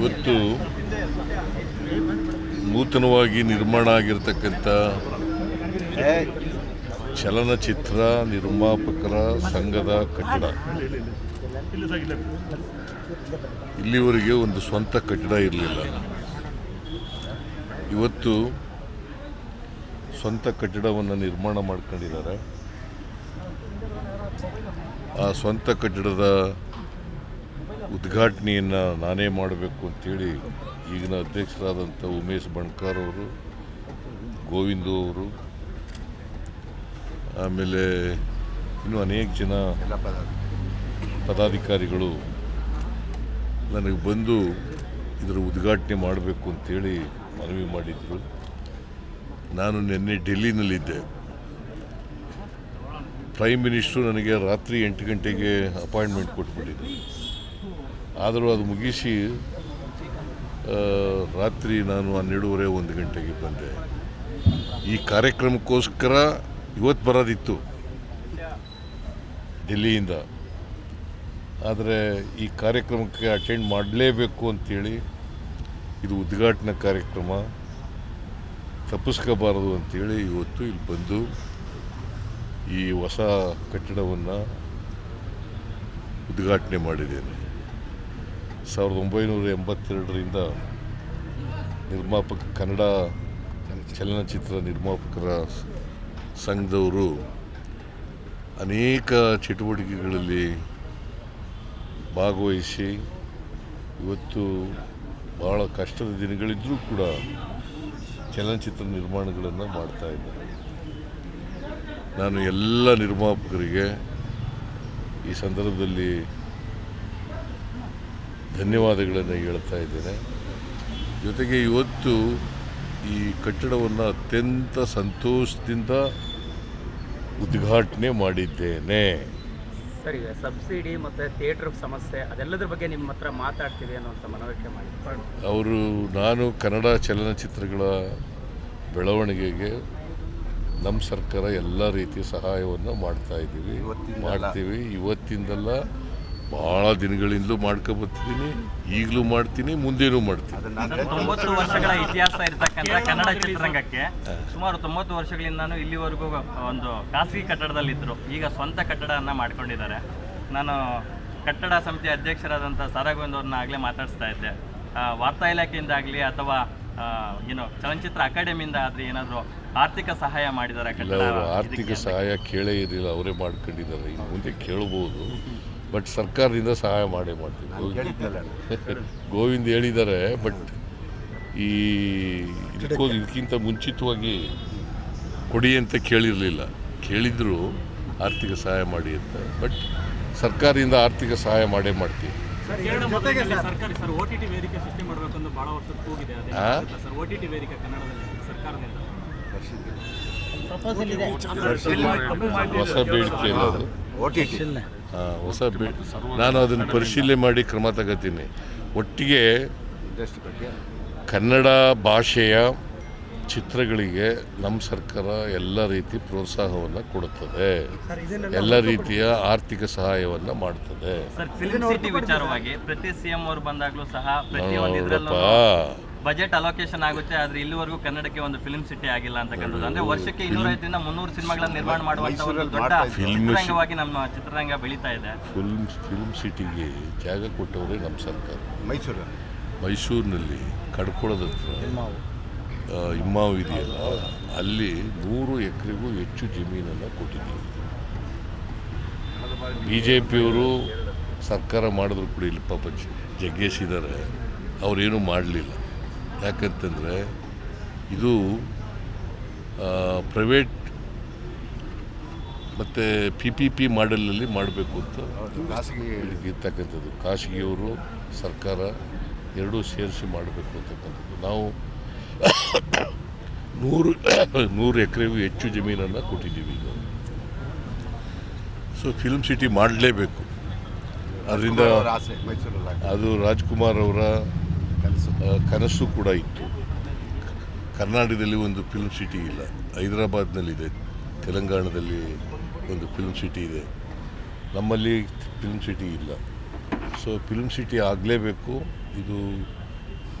ಇವತ್ತು ನೂತನವಾಗಿ ನಿರ್ಮಾಣ ಆಗಿರ್ತಕ್ಕಂಥ ಚಲನಚಿತ್ರ ನಿರ್ಮಾಪಕರ ಸಂಘದ ಕಟ್ಟಡ. ಇಲ್ಲಿವರೆಗೆ ಒಂದು ಸ್ವಂತ ಕಟ್ಟಡ ಇರಲಿಲ್ಲ. ಇವತ್ತು ಸ್ವಂತ ಕಟ್ಟಡವನ್ನು ನಿರ್ಮಾಣ ಮಾಡ್ಕೊಂಡಿದ್ದಾರೆ. ಆ ಸ್ವಂತ ಕಟ್ಟಡದ ಉದ್ಘಾಟನೆಯನ್ನು ನಾನೇ ಮಾಡಬೇಕು ಅಂತೇಳಿ ಈಗಿನ ಅಧ್ಯಕ್ಷರಾದಂಥ ಉಮೇಶ್ ಬಣ್ಕಾರ್ ಅವರು, ಗೋವಿಂದು ಅವರು, ಆಮೇಲೆ ಇನ್ನೂ ಅನೇಕ ಜನ ಪದಾಧಿಕಾರಿಗಳು ನನಗೆ ಬಂದು ಇದರ ಉದ್ಘಾಟನೆ ಮಾಡಬೇಕು ಅಂತೇಳಿ ಮನವಿ ಮಾಡಿದರು. ನಾನು ನಿನ್ನೆ ಡೆಲ್ಲಿನಲ್ಲಿದ್ದೆ. ಪ್ರೈಮ್ ಮಿನಿಸ್ಟ್ರು ನನಗೆ ರಾತ್ರಿ ಎಂಟು ಗಂಟೆಗೆ ಅಪಾಯಿಂಟ್ಮೆಂಟ್ ಕೊಟ್ಬಿಟ್ಟಿದ್ರು. ಆದರೂ ಅದು ಮುಗಿಸಿ ರಾತ್ರಿ ನಾನು ಹನ್ನೆರಡೂವರೆ ಒಂದು ಗಂಟೆಗೆ ಬಂದೆ. ಈ ಕಾರ್ಯಕ್ರಮಕ್ಕೋಸ್ಕರ ಇವತ್ತು ಬರೋದಿತ್ತು. ಡೆಲ್ಲಿಯಿಂದ ಆದರೆ ಈ ಕಾರ್ಯಕ್ರಮಕ್ಕೆ ಅಟೆಂಡ್ ಮಾಡಲೇಬೇಕು ಅಂತೇಳಿ ಇದು ಉದ್ಘಾಟನಾ ಕಾರ್ಯಕ್ರಮ. ತಪ್ಪಿಸ್ಕೋಬಾರದು ಅಂತೇಳಿ ಇವತ್ತು ಇಲ್ಲಿ ಬಂದು ಈ ಹೊಸ ಕಟ್ಟಡವನ್ನು ಉದ್ಘಾಟನೆ ಮಾಡಿದ್ದೇನೆ. ಸಾವಿರದ ಒಂಬೈನೂರ ಎಂಬತ್ತೆರಡರಿಂದ ನಿರ್ಮಾಪಕ ಕನ್ನಡ ಚಲನಚಿತ್ರ ನಿರ್ಮಾಪಕರ ಸಂಘದವರು ಅನೇಕ ಚಟುವಟಿಕೆಗಳಲ್ಲಿ ಭಾಗವಹಿಸಿ ಇವತ್ತು ಭಾಳ ಕಷ್ಟದ ದಿನಗಳಿದ್ದರೂ ಕೂಡ ಚಲನಚಿತ್ರ ನಿರ್ಮಾಣಗಳನ್ನು ಮಾಡ್ತಾ ಇದ್ದಾರೆ. ನಾನು ಎಲ್ಲ ನಿರ್ಮಾಪಕರಿಗೆ ಈ ಸಂದರ್ಭದಲ್ಲಿ ಧನ್ಯವಾದಗಳನ್ನು ಹೇಳ್ತಾ ಇದ್ದೇನೆ. ಜೊತೆಗೆ ಇವತ್ತು ಈ ಕಟ್ಟಡವನ್ನು ಅತ್ಯಂತ ಸಂತೋಷದಿಂದ ಉದ್ಘಾಟನೆ ಮಾಡಿದ್ದೇನೆ. ಸರಿ ಈಗ ಸಬ್ಸಿಡಿ ಮತ್ತು ಥಿಯೇಟ್ರ್ ಸಮಸ್ಯೆ ಅದೆಲ್ಲದರ ಬಗ್ಗೆ ನಿಮ್ಮ ಹತ್ರ ಮಾತಾಡ್ತೀವಿ ಅನ್ನೋಂಥ ಮನವರಿಕೆ ಮಾಡಿ. ಅವರು ನಾನು ಕನ್ನಡ ಚಲನಚಿತ್ರಗಳ ಬೆಳವಣಿಗೆಗೆ ನಮ್ಮ ಸರ್ಕಾರ ಎಲ್ಲ ರೀತಿಯ ಸಹಾಯವನ್ನು ಮಾಡ್ತಾ ಇದ್ದೀವಿ. ಮಾಡ್ತೀವಿ. ಇವತ್ತಿಂದಲ್ಲ ಭಾಳ ದಿನಗಳಿಂದಲೂ ಮಾಡ್ಕೊಬರ್ತಿದ್ದೀನಿ ಈಗಲೂ ಮಾಡ್ತೀನಿ ಮುಂದೇನೂ ಮಾಡ್ತೀನಿ. ತೊಂಬತ್ತು ವರ್ಷಗಳ ಇತಿಹಾಸ ಇರತಕ್ಕಂಥ ಕನ್ನಡ ಚಿತ್ರರಂಗಕ್ಕೆ ಸುಮಾರು ತೊಂಬತ್ತು ವರ್ಷಗಳಿಂದಾನು ಇಲ್ಲಿವರೆಗೂ ಒಂದು ಖಾಸಗಿ ಕಟ್ಟಡದಲ್ಲಿದ್ದರು. ಈಗ ಸ್ವಂತ ಕಟ್ಟಡವನ್ನು ಮಾಡ್ಕೊಂಡಿದ್ದಾರೆ. ನಾನು ಕಟ್ಟಡ ಸಮಿತಿ ಅಧ್ಯಕ್ಷರಾದಂಥ ಸಾರಾಗೋವಿಂದ್ ಅವ್ರನ್ನ ಆಗಲೇ ಮಾತಾಡಿಸ್ತಾ ಇದ್ದೆ. ವಾರ್ತಾ ಇಲಾಖೆಯಿಂದ ಆಗಲಿ ಅಥವಾ ಏನು ಚಲನಚಿತ್ರ ಅಕಾಡೆಮಿಯಿಂದ ಆದರೆ ಏನಾದರೂ ಆರ್ಥಿಕ ಸಹಾಯ ಮಾಡಿದ್ದಾರೆ ಆರ್ಥಿಕ ಸಹಾಯ ಕೇಳೇ ಇರಲಿಲ್ಲ ಅವರೇ ಮಾಡ್ಕೊಂಡಿದ್ದಾರೆ. ಇನ್ನು ಮುಂದೆ ಕೇಳ್ಬೋದು. ಬಟ್ ಸರ್ಕಾರದಿಂದ ಸಹಾಯ ಮಾಡೇ ಮಾಡ್ತೀವಿ. ಗೋವಿಂದ್- ಹೇಳಿದ್ದಾರೆ ಬಟ್ ಈ ಇದಕ್ಕೋ ಇದಕ್ಕಿಂತ ಮುಂಚಿತವಾಗಿ ಕೊಡಿ ಅಂತ ಕೇಳಿರಲಿಲ್ಲ. ಕೇಳಿದ್ರು ಆರ್ಥಿಕ ಸಹಾಯ ಮಾಡಿ ಅಂತ. ಬಟ್ ಸರ್ಕಾರದಿಂದ ಆರ್ಥಿಕ ಸಹಾಯ ಮಾಡೇ ಮಾಡ್ತೀವಿ. ಸರ್ಕಾರಿ ಸರ್ ಓ ಟಿ ಟಿ ವೇದಿಕೆ ಸೃಷ್ಟಿ ಮಾಡಬೇಕು ಅಂತ ಬಹಳ ವರ್ಷದ ಕೂಗಿದೆ. ಅದೇ ಸರ್ ಓ ಟಿ ಟಿ ವೇದಿಕೆ ಕನ್ನಡದಲ್ಲಿ ಸರ್ಕಾರದಿಂದ ಹೊಸ ಬೇಡಿಕೆ ಹೊಸ ಬೇ ನಾನು ಅದನ್ನು ಪರಿಶೀಲನೆ ಮಾಡಿ ಕ್ರಮ ತಗೋತೀನಿ. ಒಟ್ಟಿಗೆ ಕನ್ನಡ ಭಾಷೆಯ ಚಿತ್ರಗಳಿಗೆ ನಮ್ಮ ಸರ್ಕಾರ ಎಲ್ಲ ರೀತಿ ಪ್ರೋತ್ಸಾಹವನ್ನು ಕೊಡುತ್ತದೆ. ಎಲ್ಲ ರೀತಿಯ ಆರ್ಥಿಕ ಸಹಾಯವನ್ನು ಮಾಡ್ತದೆ. ನೋಡಪ್ಪ. ಬಜೆಟ್ ಅಲೋಕೇಶನ್ ಆಗುತ್ತೆ ಆದ್ರೆ ಇಲ್ಲಿವರೆಗೂ ಕನ್ನಡಕ್ಕೆ ಒಂದು ಫಿಲ್ಮ್ ಸಿಟಿ ಆಗಿಲ್ಲ ಅಂತಕ್ಕಂಥದ್ದು. ಅಂದ್ರೆ ವರ್ಷಕ್ಕೆ ಇನ್ನೂರೈದರಿಂದ ಮುನ್ನೂರು ಸಿನಿಮಾಗಳನ್ನ ನಿರ್ಮಾಣ ಮಾಡುವಂತ ಒಂದು ದೊಡ್ಡ ಚಿತ್ರರಂಗವಾಗಿ ನಮ್ಮ ಚಿತ್ರರಂಗ ಬೆಳೀತಾ ಇದೆ. ಫಿಲ್ಮ್ ಫಿಲ್ಮ್ ಸಿಟಿಗೆ ಜಾಗ ಕೊಟ್ಟವರೇ ನಮ್ಮ ಸರ್ಕಾರ. ಮೈಸೂರು ಮೈಸೂರಿನಲ್ಲಿ ಕಡ್ಕೊಳದ ಹತ್ರ ಇಮ್ಮಾವು. ಇದೆಯಲ್ಲ ಅಲ್ಲಿ ನೂರು ಎಕರೆಗೂ ಹೆಚ್ಚು ಜಮೀನನ್ನು ಕೊಟ್ಟಿದ್ದೀವಿ. ಬಿ ಜೆ ಪಿಯವರು ಸರ್ಕಾರ ಮಾಡಿದ್ರು ಕೂಡ ಇಲ್ಲಿ ಪಾಪ ಜ- ಜಗ್ಗೇಶ್ ಇದ್ದಾರೆ ಅವರೇನು ಮಾಡಲಿಲ್ಲ. ಯಾಕಂತಂದರೆ ಇದು ಪ್ರೈವೇಟ್ ಮತ್ತು ಪಿ ಪಿ ಪಿ ಮಾಡೆಲಲ್ಲಿ ಮಾಡಬೇಕು ಅಂತ ಖಾಸಗಿ ಇರ್ತಕ್ಕಂಥದ್ದು. ಖಾಸಗಿಯವರು ಸರ್ಕಾರ ಎರಡೂ ಸೇರಿಸಿ ಮಾಡಬೇಕು ಅಂತಕ್ಕಂಥದ್ದು. ನಾವು ನೂರು ನೂರು ಎಕರೆಗೂ ಹೆಚ್ಚು ಜಮೀನನ್ನು ಕೊಟ್ಟಿದ್ದೀವಿ ಈಗ. ಸೊ ಫಿಲ್ಮ್ ಸಿಟಿ ಮಾಡಲೇಬೇಕು. ಅದರಿಂದ ಅದು ರಾಜ್ಕುಮಾರ್ ಅವರ ಕೆಲಸ ಆ, ಕನಸು ಕೂಡ ಇತ್ತು. ಕರ್ನಾಟಕದಲ್ಲಿ ಒಂದು ಫಿಲ್ಮ್ ಸಿಟಿ ಇಲ್ಲ. ಹೈದರಾಬಾದ್ನಲ್ಲಿದೆ. ತೆಲಂಗಾಣದಲ್ಲಿ ಒಂದು ಫಿಲ್ಮ್ ಸಿಟಿ ಇದೆ. ನಮ್ಮಲ್ಲಿ ಫಿಲ್ಮ್ ಸಿಟಿ ಇಲ್ಲ. ಸೊ ಫಿಲ್ಮ್ ಸಿಟಿ ಆಗಲೇಬೇಕು. ಇದು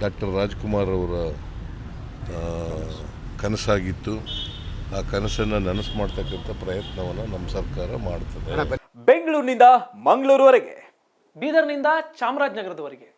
ಡಾಕ್ಟರ್ ರಾಜ್ಕುಮಾರ್ ಅವರ ಕನಸಾಗಿತ್ತು. ಆ ಕನಸನ್ನು ನನಸು ಮಾಡ್ತಕ್ಕಂಥ ಪ್ರಯತ್ನವನ್ನು ನಮ್ಮ ಸರ್ಕಾರ ಮಾಡ್ತದೆ. ಬೆಂಗಳೂರಿನಿಂದ ಮಂಗಳೂರುವರೆಗೆ. ಬೀದರ್ನಿಂದ ಚಾಮರಾಜನಗರದವರೆಗೆ.